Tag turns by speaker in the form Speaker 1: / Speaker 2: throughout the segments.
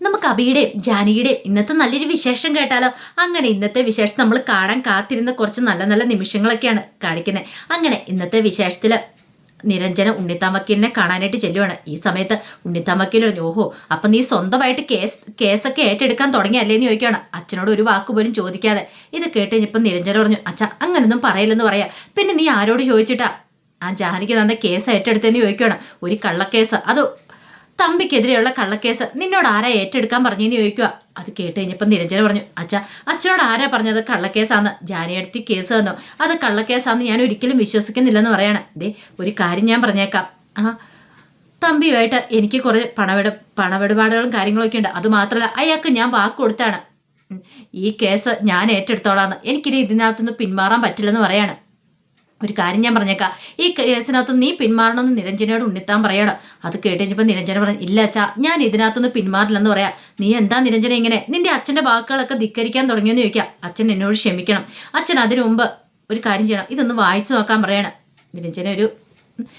Speaker 1: നമുക്ക് അബിയുടെയും ജാനകിയുടെയും ഇന്നത്തെ നല്ലൊരു വിശേഷം കേട്ടാലോ? അങ്ങനെ ഇന്നത്തെ വിശേഷം നമ്മൾ കാണാൻ കാത്തിരുന്ന കുറച്ച് നല്ല നല്ല നിമിഷങ്ങളൊക്കെയാണ് കാണിക്കുന്നത് അങ്ങനെ ഇന്നത്തെ വിശേഷത്തിൽ നിരഞ്ജന ഉണ്ണിത്താമക്കീലിനെ കാണാനായിട്ട് ചെല്ലുവാണ്. ഈ സമയത്ത് ഉണ്ണിത്താമക്കീൽ പറഞ്ഞു ഓഹോ അപ്പം നീ സ്വന്തമായിട്ട് കേസ് കേസൊക്കെ ഏറ്റെടുക്കാൻ തുടങ്ങിയല്ലേ എന്ന് ചോദിക്കുകയാണ് അച്ഛനോട് ഒരു വാക്ക് പോലും ചോദിക്കാതെ. ഇത് കേട്ട് ഇപ്പം നിരഞ്ജന പറഞ്ഞു അച്ഛ അങ്ങനൊന്നും പറയില്ലെന്ന് പറയാ. പിന്നെ നീ ആരോട് ചോദിച്ചിട്ടാ? ആ ജാനകി തന്ന കേസ് ഏറ്റെടുത്തെന്ന് ചോദിക്കുകയാണ് ഒരു കള്ളക്കേസ്. അത് തമ്പിക്കെതിരെയുള്ള കള്ളക്കേസ്. നിന്നോട് ആരാ ഏറ്റെടുക്കാൻ പറഞ്ഞെന്ന് ചോദിക്കുക അത് കേട്ട് കഴിഞ്ഞപ്പോൾ നിരഞ്ജന പറഞ്ഞു അച്ഛ അച്ഛനോട് ആരാ പറഞ്ഞത് കള്ളക്കേസാന്ന്? ജാനിയടുത്തി കേസ് തന്നു അത് കള്ളക്കേസാന്ന് ഞാൻ ഒരിക്കലും വിശ്വസിക്കുന്നില്ലെന്ന് പറയണം. ദേ ഒരു കാര്യം ഞാൻ പറഞ്ഞേക്കാം. ആ തമ്പിയുമായിട്ട് എനിക്ക് കുറേ പണവിട പണമിടപാടുകളും കാര്യങ്ങളൊക്കെ ഉണ്ട്. അത് മാത്രമല്ല അയാൾക്ക് ഞാൻ വാക്ക് കൊടുത്താണ്. ഈ കേസ് ഞാൻ ഏറ്റെടുത്തോളാന്ന്. എനിക്കിനി ഇതിനകത്തുനിന്ന് പിന്മാറാൻ പറ്റില്ലെന്ന് പറയാണ്. ഒരു കാര്യം ഞാൻ പറഞ്ഞേക്കാം. ഈ കേസിനകത്ത് നീ പിന്മാറണമെന്ന് നിരഞ്ജനയോട് ഉണ്ണിത്താൻ പറയണം. അത് കേട്ട് കഴിഞ്ഞപ്പോൾ നിരഞ്ജന പറഞ്ഞു ഇല്ല അച്ഛാ ഞാൻ ഇതിനകത്തുനിന്ന് പിന്മാറില്ലെന്ന് പറയാം. നീ എന്താ നിരഞ്ജന ഇങ്ങനെ? നിന്റെ അച്ഛന്റെ വാക്കുകളൊക്കെ ധിക്കരിക്കാൻ തുടങ്ങിയെന്ന് ചോദിക്കാം. അച്ഛൻ എന്നോട് ക്ഷമിക്കണം. അച്ഛൻ അതിനു മുമ്പ് ഒരു കാര്യം ചെയ്യണം. ഇതൊന്ന് വായിച്ചു നോക്കാൻ പറയണം. നിരഞ്ജന ഒരു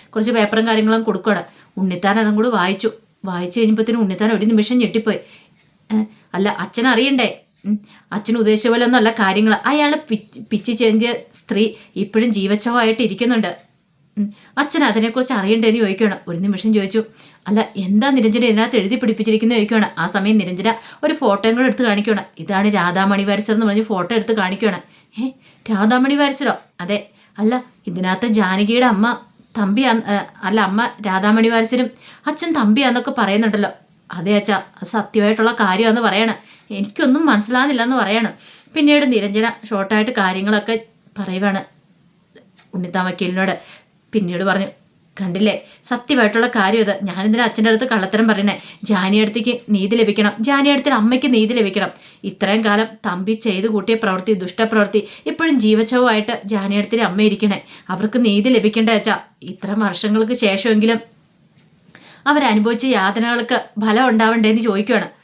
Speaker 1: കുറച്ച് പേപ്പറും കാര്യങ്ങളും കൊടുക്കണം ഉണ്ണിത്താൻ അതും കൂടി വായിച്ചു. വായിച്ചു കഴിഞ്ഞപ്പോഴത്തേനും ഉണ്ണിത്താൻ ഒരു നിമിഷം ഞെട്ടിപ്പോയി. അല്ല അച്ഛൻ അറിയണ്ടേ? അച്ഛൻ ഉദ്ദേശിച്ച പോലെ ഒന്നുമല്ല കാര്യങ്ങൾ അയാൾ പിച്ച് ചെന്തിയ സ്ത്രീ ഇപ്പോഴും ജീവച്ഛവമായിട്ട് ഇരിക്കുന്നുണ്ട്. അച്ഛൻ അതിനെക്കുറിച്ച് അറിയണ്ടേന്ന് ചോദിക്കുകയാണ്. ഒരു നിമിഷം ചോദിച്ചു. അല്ല എന്താ നിരഞ്ജന ഇതിനകത്ത് എഴുതി പിടിപ്പിച്ചിരിക്കുന്നത് ചോദിക്കുകയാണ്. ആ സമയം നിരഞ്ജന ഒരു ഫോട്ടോയും കൂടെ എടുത്ത് കാണിക്കുകയാണ്. ഇതാണ് രാധാമണി വാരിസർ എന്ന് പറഞ്ഞ് ഫോട്ടോ എടുത്ത് കാണിക്കുകയാണ്. ഏ രാധാമണി വാരിസരോ അതെ. അല്ല ഇതിനകത്ത് ജാനകിയുടെ അമ്മ തമ്പി അല്ല അമ്മ രാധാമണി വാരിസരും അച്ഛൻ തമ്പിയാന്നൊക്കെ പറയുന്നുണ്ടല്ലോ. അതെ അച്ഛാ സത്യമായിട്ടുള്ള കാര്യമാണെന്ന് പറയണം. എനിക്കൊന്നും മനസ്സിലാകുന്നില്ല എന്ന് പറയണം. പിന്നീട് നിരഞ്ജന ഷോർട്ടായിട്ട് കാര്യങ്ങളൊക്കെ പറയുവാണ് ഉണ്ണിത്താൻ വക്കീലിനോട് പിന്നീട് പറഞ്ഞു കണ്ടില്ലേ സത്യമായിട്ടുള്ള കാര്യം ഇത്. ഞാനിതിന് അച്ഛന്റെ അടുത്ത് കള്ളത്തരം പറയണേ ജാനിയടുത്തേക്ക് നീതി ലഭിക്കണം. ജാനിയടുത്തിന് അമ്മയ്ക്ക് നീതി ലഭിക്കണം. ഇത്രയും കാലം തമ്പി ചെയ്തു കൂട്ടിയ പ്രവൃത്തി ദുഷ്ടപ്രവൃത്തി ഇപ്പോഴും ജീവച്ഛവുമായിട്ട് ജാനിയടുത്തിന്റെ അമ്മ ഇരിക്കണേ. അവർക്ക് നീതി ലഭിക്കേണ്ട വെച്ചാൽ ഇത്ര വർഷങ്ങൾക്ക് ശേഷമെങ്കിലും അവരനുഭവിച്ച യാതനകൾക്ക് ഫലം ഉണ്ടാവണ്ടേന്ന് ചോദിക്കുകയാണ്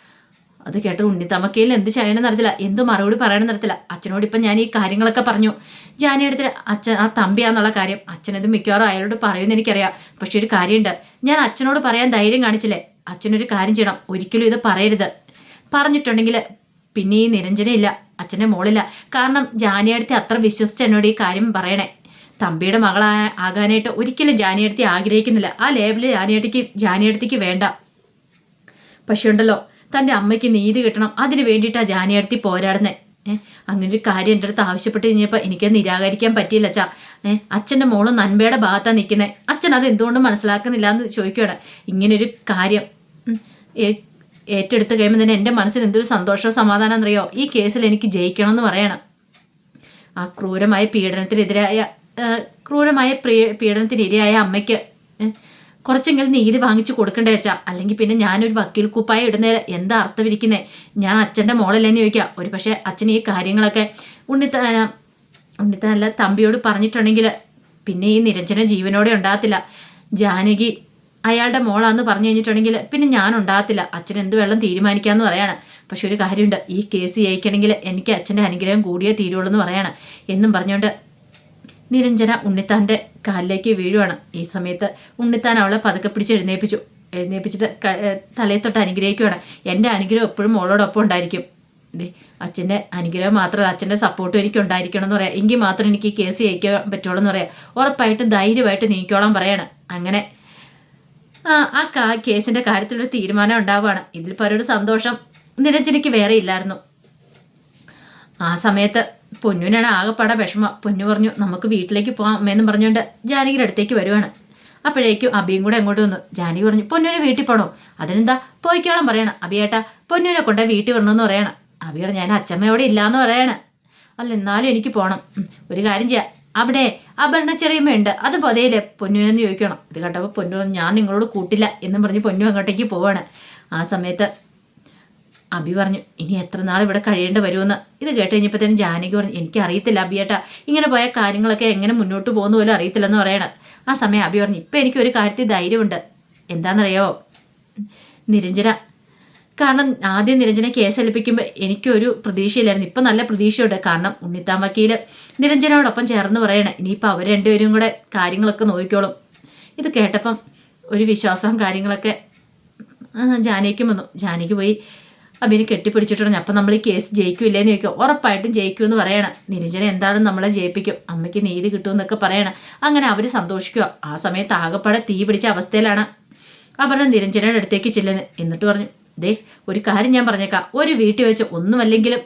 Speaker 1: അത് കേട്ട് ഉണ്ണിത്തമ്മക്കയിൽ എന്ത് ചെയ്യണമെന്ന് അറിയത്തില്ല എന്ത് മറുപടി പറയണമെന്ന് അറിയത്തില്ല അച്ഛനോട് ഇപ്പം ഞാൻ ഈ കാര്യങ്ങളൊക്കെ പറഞ്ഞു. ജാനിയെടുത്ത് അച്ഛൻ ആ തമ്പിയാന്നുള്ള കാര്യം അച്ഛനത് മിക്കവാറും അയാളോട് പറയുമെന്ന് എനിക്കറിയാം. പക്ഷെ ഒരു കാര്യമുണ്ട്. ഞാൻ അച്ഛനോട് പറയാൻ ധൈര്യം കാണിച്ചില്ലേ? അച്ഛനൊരു കാര്യം ചെയ്യണം. ഒരിക്കലും ഇത് പറയരുത്. പറഞ്ഞിട്ടുണ്ടെങ്കിൽ പിന്നെ ഈ നിരഞ്ജനയില്ല. അച്ഛന്റെ മോളില്ല. കാരണം ജാനിയടുത്ത് അത്ര വിശ്വസിച്ച് എന്നോട് ഈ കാര്യം പറയണേ. തമ്പിയുടെ മകളാ ആകാനായിട്ട് ഒരിക്കലും ജാനിയടുത്തി ആഗ്രഹിക്കുന്നില്ല. ആ ലേബിൾ ജാനിയടുത്തേക്ക് ജാനിയടുത്തേക്ക് വേണ്ട. പക്ഷെ ഉണ്ടല്ലോ തന്റെ അമ്മയ്ക്ക് നീതി കിട്ടണം. അതിന് വേണ്ടിയിട്ടാണ് ജാനിയടുത്തി പോരാടുന്നത് ഏഹ് അങ്ങനെ ഒരു കാര്യം എന്റെ അടുത്ത് ആവശ്യപ്പെട്ട് കഴിഞ്ഞപ്പോൾ എനിക്ക് നിരാകരിക്കാൻ പറ്റിയില്ല അച്ഛാ. ഏഹ് അച്ഛന്റെ മോൾ നന്മയുടെ ഭാഗത്താണ് നിൽക്കുന്നത് അച്ഛൻ അത് എന്തുകൊണ്ട് മനസ്സിലാക്കുന്നില്ല എന്ന് ചോദിക്കുകയാണ് ഇങ്ങനൊരു കാര്യം ഏറ്റെടുത്ത് കഴിയുമ്പോൾ തന്നെ എന്റെ മനസ്സിന് എന്തൊരു സന്തോഷവും സമാധാനം എന്നറിയോ ഈ കേസിൽ എനിക്ക് ജയിക്കണം എന്ന് പറയണം. ആ ക്രൂരമായ പീഡനത്തിനെതിരായ ക്രൂരമായ പ്രീ- പീഡനത്തിനിരയായ അമ്മയ്ക്ക് കുറച്ചെങ്കിലും നീതി വാങ്ങിച്ചു കൊടുക്കണ്ടേ വെച്ചാ അല്ലെങ്കിൽ പിന്നെ ഞാനൊരു വക്കീൽ കുപ്പായ ഇടുന്നതിൽ എന്താ അർത്ഥമിരിക്കുന്നേ? ഞാൻ അച്ഛന്റെ മോളല്ലേന്ന് ചോദിക്കുക ഒരു പക്ഷേ അച്ഛൻ ഈ കാര്യങ്ങളൊക്കെ ഉണ്ണിത്താന ഉണ്ണിത്താനല്ല തമ്പിയോട് പറഞ്ഞിട്ടുണ്ടെങ്കിൽ പിന്നെ ഈ നിരഞ്ജന ജീവനോടെ ഉണ്ടാകത്തില്ല. ജാനകി അയാളുടെ മോളാന്ന് പറഞ്ഞു കഴിഞ്ഞിട്ടുണ്ടെങ്കിൽ പിന്നെ ഞാൻ ഉണ്ടാകത്തില്ല. അച്ഛൻ എന്ത് വെള്ളം തീരുമാനിക്കാമെന്ന് പറയാണ്. പക്ഷെ ഒരു കാര്യമുണ്ട്. ഈ കേസ് ജയിക്കണമെങ്കിൽ എനിക്ക് അച്ഛന്റെ അനുഗ്രഹം കൂടിയേ തീരുള്ളൂ എന്ന് പറയാണ്. എന്നും പറഞ്ഞുകൊണ്ട് നിരഞ്ജന ഉണ്ണിത്താന്റെ കാലിലേക്ക് വീഴുവാണ്. ഈ സമയത്ത് ഉണ്ണിത്താൻ അവളെ പതുക്കെ പിടിച്ച് എഴുന്നേൽപ്പിച്ചു എഴുന്നേൽപ്പിച്ചിട്ട് തലയെ തൊട്ട് അനുഗ്രഹിക്കുവാണ്. എന്റെ അനുഗ്രഹം എപ്പോഴും മോളോടൊപ്പം ഉണ്ടായിരിക്കും. ദേ അച്ഛന്റെ അനുഗ്രഹം മാത്രമല്ല അച്ഛന്റെ സപ്പോർട്ടും എനിക്ക് ഉണ്ടായിരിക്കണം എന്ന് പറയാം. എങ്കിൽ മാത്രം എനിക്ക് കേസ് ജയിക്കാൻ പറ്റുള്ളൂ എന്ന് പറയാം. ഉറപ്പായിട്ടും ധൈര്യമായിട്ട് നീക്കോളാൻ പറയാണ്. അങ്ങനെ ആ കാ കേസിന്റെ കാര്യത്തിലൊരു തീരുമാനം ഉണ്ടാവുകയാണ് ഇതിൽ പലരുടെ സന്തോഷം നിരഞ്ജനയ്ക്ക് വേറെ ഇല്ലായിരുന്നു. ആ സമയത്ത് പൊന്നുവിനാണ് ആകെപ്പാടെ വിഷമം. പൊന്നു പറഞ്ഞു നമുക്ക് വീട്ടിലേക്ക് പോകാം അമ്മയെന്നും പറഞ്ഞുകൊണ്ട് ജാനകിയുടെ അടുത്തേക്ക് വരുവാണ്. അപ്പോഴേക്കും അബിയും കൂടെ അങ്ങോട്ട് വന്നു. ജാനകി പറഞ്ഞു പൊന്നുവിനെ വീട്ടിൽ പോകണോ അതിനെന്താ? പോയിക്കോളം പറയണം. അബിയേട്ടാ പൊന്നുവിനെ കൊണ്ട് വീട്ടിൽ വരണമെന്ന് പറയണം. പറഞ്ഞു ഞാൻ അച്ഛമ്മയോടെ ഇല്ലാന്ന് പറയണം. അല്ല എന്നാലും എനിക്ക് പോകണം ഒരു കാര്യം ചെയ്യാം. അവിടെ അപർണ ചെറിയമ്മയുണ്ട്. അത് പതയില്ലേ? പൊന്നുവിനെന്ന് ചോദിക്കണം. ഇത് കേട്ടപ്പോൾ പൊന്നു ഞാൻ നിങ്ങളോട് കൂട്ടില്ല എന്നും പറഞ്ഞ് പൊന്നു അങ്ങോട്ടേക്ക് പോവാണ്. ആ സമയത്ത് അബി പറഞ്ഞു ഇനി എത്ര നാൾ ഇവിടെ കഴിയേണ്ടി വരുമെന്ന്? ഇത് കേട്ട് കഴിഞ്ഞപ്പോഴത്തേനും ജാനകി പറഞ്ഞു എനിക്ക് അറിയത്തില്ല അബിയേട്ടാ ഇങ്ങനെ പോയ കാര്യങ്ങളൊക്കെ എങ്ങനെ മുന്നോട്ട് പോകുന്ന പോലും അറിയത്തില്ലെന്ന് പറയണം. ആ സമയം അബി പറഞ്ഞു ഇപ്പം എനിക്ക് ഒരു കാര്യത്തിൽ ധൈര്യമുണ്ട്. എന്താണെന്നറിയാവോ? നിരഞ്ജന കാരണം ആദ്യം നിരഞ്ജനെ കേസ് ഏൽപ്പിക്കുമ്പോൾ എനിക്കൊരു പ്രതീക്ഷയില്ലായിരുന്നു. ഇപ്പം നല്ല പ്രതീക്ഷയുണ്ട്. കാരണം ഉണ്ണിത്താൻ വക്കീൽ നിരഞ്ജനോടൊപ്പം ചേർന്ന് പറയണേ ഇനിയിപ്പോൾ അവർ രണ്ടുപേരും കൂടെ കാര്യങ്ങളൊക്കെ നോക്കിക്കോളും. ഇത് കേട്ടപ്പം ഒരു വിശ്വാസം കാര്യങ്ങളൊക്കെ ജാനകിക്കും വന്നു. ജാനകി പോയി അഭിനെ കെട്ടിപ്പിടിച്ചിട്ടുണ്ട് അപ്പം നമ്മൾ ഈ കേസ് ജയിക്കില്ലേന്ന് ചോദിക്കും. ഉറപ്പായിട്ടും ജയിക്കുമെന്ന് പറയണം. നിരഞ്ജന എന്താണെന്ന് നമ്മളെ ജയിപ്പിക്കും. അമ്മയ്ക്ക് നീതി കിട്ടുമെന്നൊക്കെ പറയണം. അങ്ങനെ അവർ സന്തോഷിക്കുക. ആ സമയത്ത് ആകപ്പാടെ തീ പിടിച്ച അവസ്ഥയിലാണ് അവർ നിരഞ്ജനയുടെ അടുത്തേക്ക് ചെല്ലുന്നത്. എന്നിട്ട് പറഞ്ഞു ദേ ഒരു കാര്യം ഞാൻ പറഞ്ഞേക്കാം. ഒരു വീട്ടിൽ വെച്ച് ഒന്നുമല്ലെങ്കിലും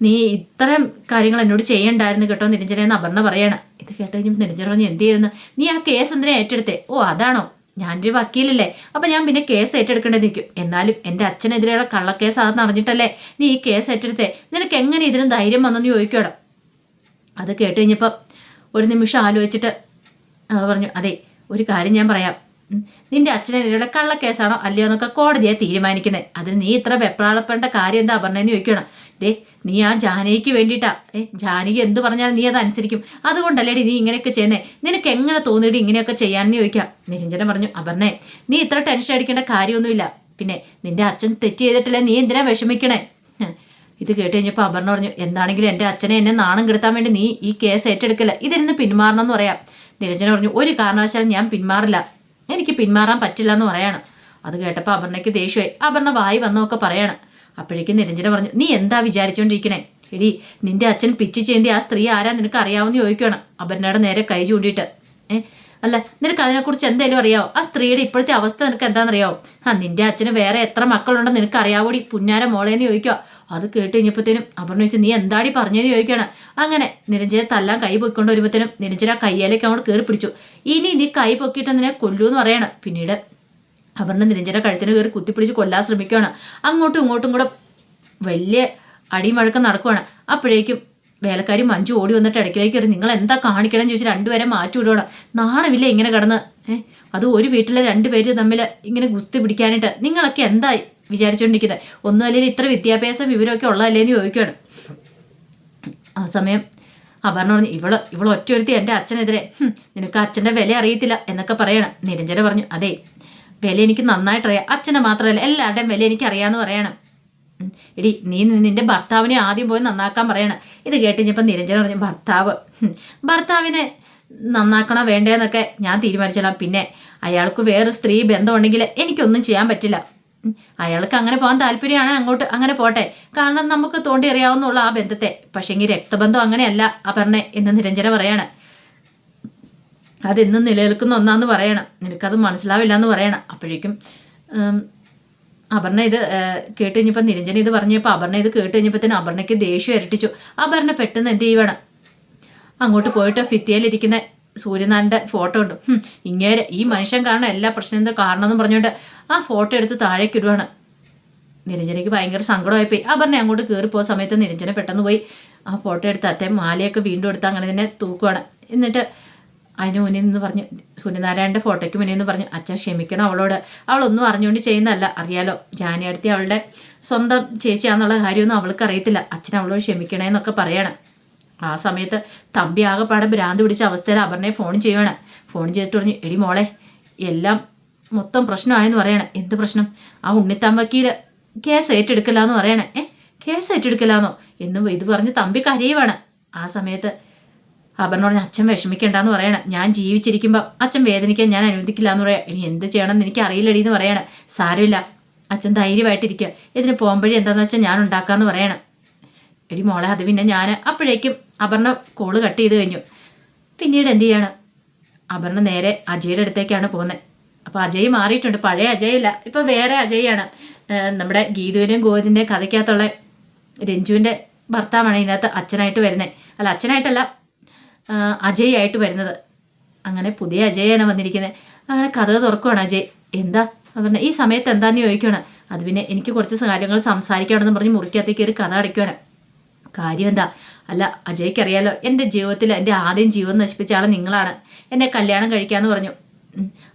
Speaker 1: നീ ഇത്തരം കാര്യങ്ങൾ എന്നോട് ചെയ്യണ്ടായിരുന്നു കേട്ടോ നിരഞ്ജന എന്ന് അപർണ പറയണം. ഇത് കേട്ട് കഴിഞ്ഞപ്പോൾ നിരഞ്ജന പറഞ്ഞു എന്ത് ചെയ്യുന്നു നീ ആ കേസ് എന്തിനാ ഏറ്റെടുത്തേ? ഓ അതാണോ? ഞാനൊരു വക്കീലല്ലേ? അപ്പൊ ഞാൻ പിന്നെ കേസ് ഏറ്റെടുക്കേണ്ടി നിൽക്കും. എന്നാലും എന്റെ അച്ഛനെതിരെയുള്ള കള്ളക്കേസ് അതെന്ന് അറിഞ്ഞിട്ടല്ലേ നീ ഈ കേസ് ഏറ്റെടുത്തേ? നിനക്ക് എങ്ങനെ ഇതിന് ധൈര്യം വന്നെന്ന് ചോദിക്കണം അത് കേട്ട് കഴിഞ്ഞപ്പം ഒരു നിമിഷം ആലോചിച്ചിട്ട് അവൾ പറഞ്ഞു അതെ ഒരു കാര്യം ഞാൻ പറയാം. നിന്റെ അച്ഛനെതിരെയുള്ള കള്ളക്കേസാണോ അല്ലയോ എന്നൊക്കെ കോടതിയെ തീരുമാനിക്കുന്നത് അതിന് നീ ഇത്ര വെപ്രാളപ്പെടേണ്ട കാര്യം എന്താ പറഞ്ഞതെന്ന് ചോദിക്കണം ദേ നീ ആ ജാനകിക്ക് വേണ്ടിയിട്ടാ. ഏ ജാനകി എന്ത് പറഞ്ഞാലും നീ അത് അനുസരിക്കും. അതുകൊണ്ടല്ലേടി നീ ഇങ്ങനെയൊക്കെ ചെയ്യുന്നേ. നിനക്ക് എങ്ങനെ തോന്നിയിട്ട് ഇങ്ങനെയൊക്കെ ചെയ്യാമെന്ന് ചോദിക്കാം നിരഞ്ജന പറഞ്ഞു അപർണേ നീ ഇത്ര ടെൻഷൻ അടിക്കേണ്ട കാര്യമൊന്നുമില്ല. പിന്നെ നിന്റെ അച്ഛൻ തെറ്റ് ചെയ്തിട്ടില്ല? നീ എന്തിനാ വിഷമിക്കണേ? ഇത് കേട്ട് കഴിഞ്ഞപ്പോൾ അപർണ പറഞ്ഞു എന്താണെങ്കിലും എന്റെ അച്ഛനെ എന്നെ നാണം കെടുത്താൻ വേണ്ടി നീ ഈ കേസ് ഏറ്റെടുക്കില്ല? ഇതിരുന്ന് പിന്മാറണമെന്ന് പറയാം. നിരഞ്ജന പറഞ്ഞു ഒരു കാരണവശാലും ഞാൻ പിന്മാറില്ല. എനിക്ക് പിന്മാറാൻ പറ്റില്ല എന്ന് പറയാണ്. അത് കേട്ടപ്പോൾ അപർണയ്ക്ക് ദേഷ്യമായി. അപർണ വായി വന്നൊക്കെ പറയാണ്. അപ്പോഴേക്കും നിരഞ്ജന പറഞ്ഞു നീ എന്താ വിചാരിച്ചുകൊണ്ടിരിക്കണേ എടി നിന്റെ അച്ഛൻ പിച്ചി ചെയ്തി ആ സ്ത്രീ ആരാ നിനക്ക് അറിയാവുന്ന ചോദിക്കണം അപർണയുടെ നേരെ കൈ ചൂണ്ടിയിട്ട്. ഏ അല്ല നിനക്ക് അതിനെക്കുറിച്ച് എന്തെങ്കിലും അറിയാവോ? ആ സ്ത്രീയുടെ ഇപ്പോഴത്തെ അവസ്ഥ നിനക്ക് എന്താണെന്നറിയാവോ? ആ നിന്റെ അച്ഛന് വേറെ എത്ര മക്കളുണ്ടെന്ന് നിനക്ക് അറിയാവോടി പുന്നാര മോളേന്ന് ചോദിക്കുക അത് കേട്ട് കഴിഞ്ഞപ്പോഴത്തേനും അപർണ ചോദിച്ചു നീ എന്താടി പറഞ്ഞതെന്ന് ചോദിക്കുകയാണ്? അങ്ങനെ നിരഞ്ജന തല്ലാൻ കൈ പൊയ്ക്കൊണ്ട് വരുമ്പോഴത്തേനും നിരഞ്ജന കയ്യിലേക്ക് അങ്ങോട്ട് കയറി പിടിച്ചു. ഇനി നീ കൈ പൊക്കിയിട്ട് നിന്നെ കൊല്ലൂന്ന് പറയണം. പിന്നീട് അപർണ നിരഞ്ജന കഴുത്തിന് കയറി കുത്തിപ്പിടിച്ച് കൊല്ലാൻ ശ്രമിക്കുകയാണ്. അങ്ങോട്ടും ഇങ്ങോട്ടും കൂടെ വലിയ അടിമഴക്കം നടക്കുവാണ്. അപ്പോഴേക്കും വേലക്കാരി മഞ്ജു ഓടി വന്നിട്ട് ഇടയ്ക്കിലേക്ക് കയറി നിങ്ങൾ എന്താ കാണിക്കണം എന്ന് ചോദിച്ച് രണ്ടുപേരെ മാറ്റി വിടുകയാണ് നാണമില്ല ഇങ്ങനെ കിടന്ന്. ഏഹ് അത് ഒരു വീട്ടിലെ രണ്ടുപേര് തമ്മിൽ ഇങ്ങനെ ഗുസ്തി പിടിക്കാനായിട്ട് നിങ്ങളൊക്കെ എന്തായി? വിചാരിച്ചുകൊണ്ടിരിക്കുന്നത് ഒന്നും അല്ലെങ്കിൽ ഇത്ര വിദ്യാഭ്യാസ വിവരമൊക്കെ ഉള്ളതല്ലേന്ന് ചോദിക്കുകയാണ് ആ സമയം അപർണ പറഞ്ഞു ഇവൾ ഇവൾ ഒറ്റയൊരുത്തി എന്റെ അച്ഛനെതിരെ. "ഹും, നിനക്ക് അച്ഛന്റെ വില അറിയത്തില്ല എന്നൊക്കെ പറയണം. നിരഞ്ജന പറഞ്ഞു അതെ വില എനിക്ക് നന്നായിട്ടറിയാം. അച്ഛനെ മാത്രമല്ല എല്ലാവരുടെയും വില എനിക്ക് അറിയാമെന്ന് പറയണം. എടി നീ നിന്റെ ഭർത്താവിനെ ആദ്യം പോയി നന്നാക്കാൻ പറയണം. ഇത് കേട്ടിഞ്ഞപ്പോൾ നിരഞ്ജന പറഞ്ഞു ഭർത്താവ് ഭർത്താവിനെ നന്നാക്കണോ വേണ്ടേന്നൊക്കെ ഞാൻ തീരുമാനിച്ചോളാം പിന്നെ അയാൾക്ക് വേറൊരു സ്ത്രീ ബന്ധമുണ്ടെങ്കിൽ എനിക്കൊന്നും ചെയ്യാൻ പറ്റില്ല. അയാൾക്ക് അങ്ങനെ പോകാൻ താല്പര്യമാണ് അങ്ങോട്ട് അങ്ങനെ പോട്ടെ. കാരണം നമുക്ക് തോണ്ടി അറിയാവുന്നുള്ള ആ ബന്ധത്തെ. പക്ഷേങ്കിൽ രക്തബന്ധം അങ്ങനെയല്ല അപർണെ എന്ന് നിരഞ്ജന പറയാണ്. അതെന്നും നിലനിൽക്കുന്ന ഒന്നാന്ന് പറയണം. നിനക്കത് മനസ്സിലാവില്ല എന്ന് പറയണം. അപ്പോഴേക്കും അപർണ ഇത് കേട്ട് കഴിഞ്ഞപ്പോൾ നിരഞ്ജന ഇത് പറഞ്ഞപ്പോൾ അപർണ ഇത് കേട്ട് കഴിഞ്ഞപ്പോഴത്തേനും അപർണയ്ക്ക് ദേഷ്യം ഇരട്ടിച്ചു. അപർണ പെട്ടെന്ന് എന്ത് ചെയ്യുവാണ് അങ്ങോട്ട് പോയിട്ട് ഭിത്തിയിലിരിക്കുന്ന സൂര്യനാരായണന്റെ ഫോട്ടോ ഉണ്ട്. ഇങ്ങേരെ ഈ മനുഷ്യൻ കാരണം എല്ലാ പ്രശ്നത്തിന്റെ കാരണം എന്ന് പറഞ്ഞുകൊണ്ട് ആ ഫോട്ടോ എടുത്ത് താഴേക്ക് ഇടുവാണ്. നിരഞ്ജനയ്ക്ക് ഭയങ്കര സങ്കടമായിപ്പോയി. പറഞ്ഞ അങ്ങോട്ട് കയറിപ്പോയ സമയത്ത് നിരഞ്ജന പെട്ടെന്ന് പോയി ആ ഫോട്ടോ എടുത്ത് അത്തേ മാലയൊക്കെ വീണ്ടും എടുത്ത് അങ്ങനെ തന്നെ തൂക്കുവാണ്. എന്നിട്ട് അതിന് മുന്നിൽ നിന്ന് പറഞ്ഞു സൂര്യനാരായണന്റെ ഫോട്ടോയ്ക്ക് മുന്നിൽ നിന്ന് പറഞ്ഞു അച്ഛൻ ക്ഷമിക്കണം അവളോട്. അവളൊന്നും അറിഞ്ഞുകൊണ്ട് ചെയ്യുന്നതല്ല. അറിയാലോ ജാനി അവളുടെ സ്വന്തം ചേച്ചിയാന്നുള്ള കാര്യമൊന്നും അവൾക്ക് അറിയത്തില്ല അച്ഛൻ അവളോട് ക്ഷമിക്കണേന്നൊക്കെ പറയണം. ആ സമയത്ത് തമ്പി ആകെപ്പാടെ ഭ്രാന്ത് പിടിച്ച അവസ്ഥയിൽ അപർണയെ ഫോൺ ചെയ്യുവാണ്. ഫോൺ ചെയ്തിട്ട് പറഞ്ഞു എടി മോളെ എല്ലാം മൊത്തം പ്രശ്നമായെന്ന് പറയണേ. എന്ത് പ്രശ്നം? ആ ഉണ്ണിത്താൻ വക്കീൽ കേസ് ഏറ്റെടുക്കില്ല എന്ന് പറയണേ. ഏ കേസ് ഏറ്റെടുക്കില്ലാന്നോ എന്നും ഇത് പറഞ്ഞ് തമ്പി കരയുവാണ്. ആ സമയത്ത് അപർണ പറഞ്ഞ അച്ഛൻ വിഷമിക്കണ്ടെന്ന് പറയണം. ഞാൻ ജീവിച്ചിരിക്കുമ്പോൾ അച്ഛൻ വേദനിക്കാൻ ഞാൻ അനുവദിക്കില്ല എന്ന് പറയാം. ഇനി എന്ത് ചെയ്യണം എന്ന് എനിക്ക് അറിയില്ലടി എന്ന് പറയണം. സാരമില്ല. അച്ഛൻ ധൈര്യമായിട്ടിരിക്കുക ഇതിന് പോകുമ്പോഴേ എന്താണെന്ന് വെച്ചാൽ ഞാൻ ഉണ്ടാക്കാമെന്ന് പറയണം. എടി മോളെ അത് പിന്നെ ഞാൻ അപ്പോഴേക്കും അപർണ കോൾ കട്ട് ചെയ്ത് കഴിഞ്ഞു. പിന്നീട് എന്ത് ചെയ്യണം? അപർണ നേരെ അജയുടെ അടുത്തേക്കാണ് പോകുന്നത് അപ്പോൾ അജയ് മാറിയിട്ടുണ്ട്. പഴയ അജയല്ല ഇപ്പോൾ വേറെ അജയാണ്. നമ്മുടെ ഗീതുവിന്റെയും ഗോവിന്ദിന്റെയും കഥയ്ക്കകത്തുള്ള രഞ്ജുവിന്റെ ഭർത്താവാണ് ഇതിനകത്ത് അച്ഛനായിട്ട് വരുന്നത് അല്ല അച്ഛനായിട്ടല്ല അജയ് ആയിട്ട് വരുന്നത്. അങ്ങനെ പുതിയ അജയാണ് വന്നിരിക്കുന്നത് അങ്ങനെ കഥ തുറക്കുവാണ് അജയ്. എന്താ? പറഞ്ഞ ഈ സമയത്ത് എന്താന്ന് ചോദിക്കുകയാണ് അത് പിന്നെ എനിക്ക് കുറച്ച് കാര്യങ്ങൾ സംസാരിക്കണമെന്ന് പറഞ്ഞ് മുറിക്കകത്തേക്ക് ഒരു കഥ അടയ്ക്കുകയാണ് കാര്യം എന്താ അല്ല അജയ്ക്ക് അറിയാലോ എന്റെ ജീവിതത്തിൽ എന്റെ ആദ്യം ജീവൻ നശിപ്പിച്ച ആൾ നിങ്ങളാണ്. എന്നെ കല്യാണം കഴിക്കാമെന്ന് പറഞ്ഞു.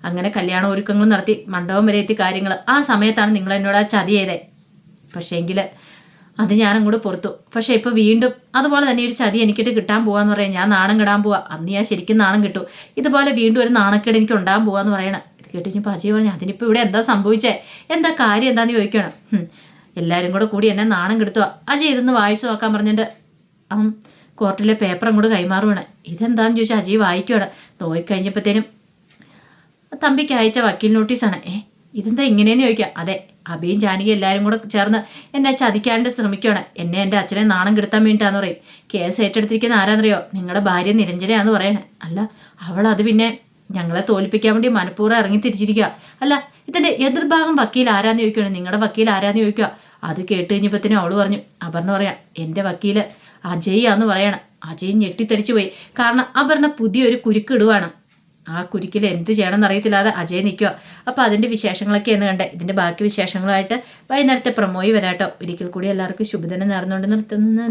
Speaker 1: അങ്ങനെ കല്യാണ ഒരുക്കങ്ങൾ നടത്തി മണ്ഡപം വരെ എത്തി കാര്യങ്ങൾ ആ സമയത്താണ് നിങ്ങൾ എന്നോട് ആ ചതി ചെയ്തേ. പക്ഷേങ്കിൽ അത് ഞാൻ അങ്ങോട്ട് പുറത്തു. പക്ഷേ ഇപ്പോൾ വീണ്ടും അതുപോലെ തന്നെ ഒരു ചതി എനിക്കിട്ട് കിട്ടാൻ പോവാന്ന് പറയാം ഞാൻ നാണം കിടാൻ പോവാ. അന്ന് ഞാൻ ശരിക്കും നാണം കിട്ടും. ഇതുപോലെ വീണ്ടും ഒരു നാണക്കേട് എനിക്ക് ഉണ്ടാകാൻ പോവാന്ന് പറയണം. ഇത് കേട്ട് കഴിഞ്ഞപ്പോൾ അജയ് പറഞ്ഞു അതിനിപ്പോൾ ഇവിടെ എന്താ സംഭവിച്ചേ? എന്താ കാര്യം എന്താന്ന് ചോദിക്കണം. എല്ലാവരും കൂടെ കൂടി എന്നെ നാണം കെടുത്തുക അജയ് ഇതൊന്ന് വായിച്ചു നോക്കാൻ പറഞ്ഞിട്ട് അവൻ കോർട്ടിലെ പേപ്പർ അങ്ങോട്ട് കൈമാറുവാണ്. ഇതെന്താന്ന് ചോദിച്ചാൽ അജയ് വായിക്കുവാണ്. നോക്കിക്കഴിഞ്ഞപ്പോഴത്തേനും തമ്പിക്ക് അയച്ച വക്കീൽ നോട്ടീസാണ്. ഏ ഇതെന്താ ഇങ്ങനെയെന്ന് ചോദിക്കുക അതെ അബിയും ജാനകി എല്ലാവരും കൂടെ ചേർന്ന് എന്നെ ചതിക്കാണ്ട് ശ്രമിക്കുകയാണ് എന്നെ എന്റെ അച്ഛനെ നാണം കെടുത്താൻ വേണ്ടിയിട്ടാന്ന് പറയും. കേസ് ഏറ്റെടുത്തിരിക്കുന്ന ആരാന്നറിയോ? നിങ്ങളുടെ ഭാര്യ നിരഞ്ജനയാന്ന് പറയണേ. അല്ല അവൾ അത് പിന്നെ ഞങ്ങളെ തോൽപ്പിക്കാൻ വേണ്ടി മനഃപൂർവം ഇറങ്ങി തിരിച്ചിരിക്കുക. അല്ല ഇതിന്റെ എതിർഭാഗം വക്കീൽ ആരാന്ന് ചോദിക്കുകയാണ് നിങ്ങളുടെ വക്കീൽ ആരാന്ന് ചോദിക്കുക അത് കേട്ട് കഴിഞ്ഞപ്പത്തിനും അവൾ പറഞ്ഞു അപർണ പറയാം എന്റെ വക്കീൽ അജയ് ആന്ന് പറയണം. അജയ് ഞെട്ടിത്തെറിച്ചു പോയി. കാരണം അപർണ പുതിയൊരു കുരുക്കിടുവാണ് ആ കുരുക്കിൽ എന്ത് ചെയ്യണമെന്ന് അറിയത്തില്ലാതെ അജയ് നിൽക്കുക അപ്പോൾ അതിന്റെ എന്ന് കണ്ടേ. ഇതിന്റെ ബാക്കി വിശേഷങ്ങളുമായിട്ട് വൈകുന്നേരത്തെ പ്രമോയി വരാട്ടോ. ഒരിക്കൽ കൂടി എല്ലാവർക്കും ശുഭദിനം നേർന്നുകൊണ്ട് നിർത്തുന്നു.